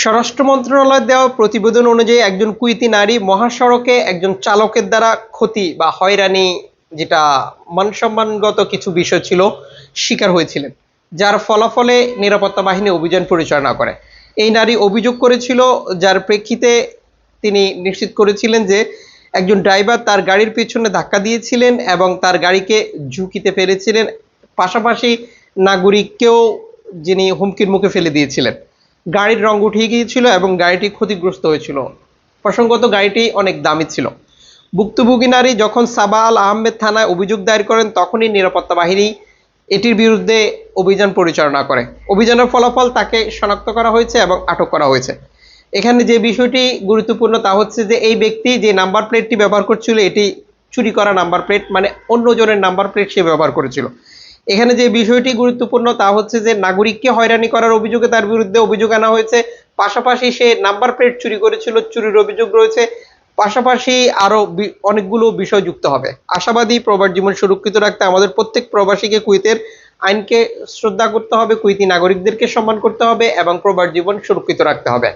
স্বরাষ্ট্র মন্ত্রণালয় দেওয়া প্রতিবেদন অনুযায়ী একজন কুইতি নারী মহাসড়কে একজন চালকের দ্বারা ক্ষতি বা হয়রানি, যেটা মানসম্মানগত কিছু বিষয় ছিল, শিকার হয়েছিলেন, যার ফলাফলে নিরাপত্তা বাহিনী অভিযান পরিচালনা করে। এই নারী অভিযোগ করেছিল, যার প্রেক্ষিতে তিনি নিশ্চিত করেছিলেন যে একজন ড্রাইভার তার গাড়ির পিছনে ধাক্কা দিয়েছিলেন এবং তার গাড়িকে ঝুঁকিতে ফেলেছিলেন। পাশাপাশি নাগরিককেও যিনি হুমকির মুখে ফেলে দিয়েছিলেন। গাড়ির রং উঠে গিয়েছিল এবং গাড়িটি ক্ষতিগ্রস্ত হয়েছিল। প্রসঙ্গত, গাড়িটি অনেক দামি ছিল। ভুক্তভোগী নারী যখন সাবা আল আহমেদ থানায় অভিযোগ দায়ের করেন, তখনই নিরাপত্তা বাহিনী এটির বিরুদ্ধে অভিযান পরিচালনা করে। অভিযানের ফলাফল তাকে শনাক্ত করা হয়েছে এবং আটক করা হয়েছে। এখানে যে বিষয়টি গুরুত্বপূর্ণ তা হচ্ছে যে, এই ব্যক্তি যে নাম্বার প্লেটটি ব্যবহার করছিল, এটি চুরি করা নাম্বার প্লেট মানে অন্য জনের নাম্বার প্লেট সে ব্যবহার করেছিল। এখানে যে বিষয়টি গুরুত্বপূর্ণ তা হচ্ছে যে নাগরিককে হয়রানি করার অভিযোগে তার বিরুদ্ধে অভিযোগ আনা হয়েছে। পাশাপাশি সে নাম্বার প্লেট চুরি করেছিল, চুরির অভিযোগ রয়েছে। পাশাপাশি আরও অনেকগুলো বিষয় যুক্ত হবে। আশাবাদী প্রবাস জীবন সুরক্ষিত রাখতে আমাদের প্রত্যেক প্রবাসীকে কুইতের আইনকে শ্রদ্ধা করতে হবে কুইতি নাগরিকদেরকে সম্মান করতে হবে এবং প্রবাস জীবন সুরক্ষিত রাখতে হবে।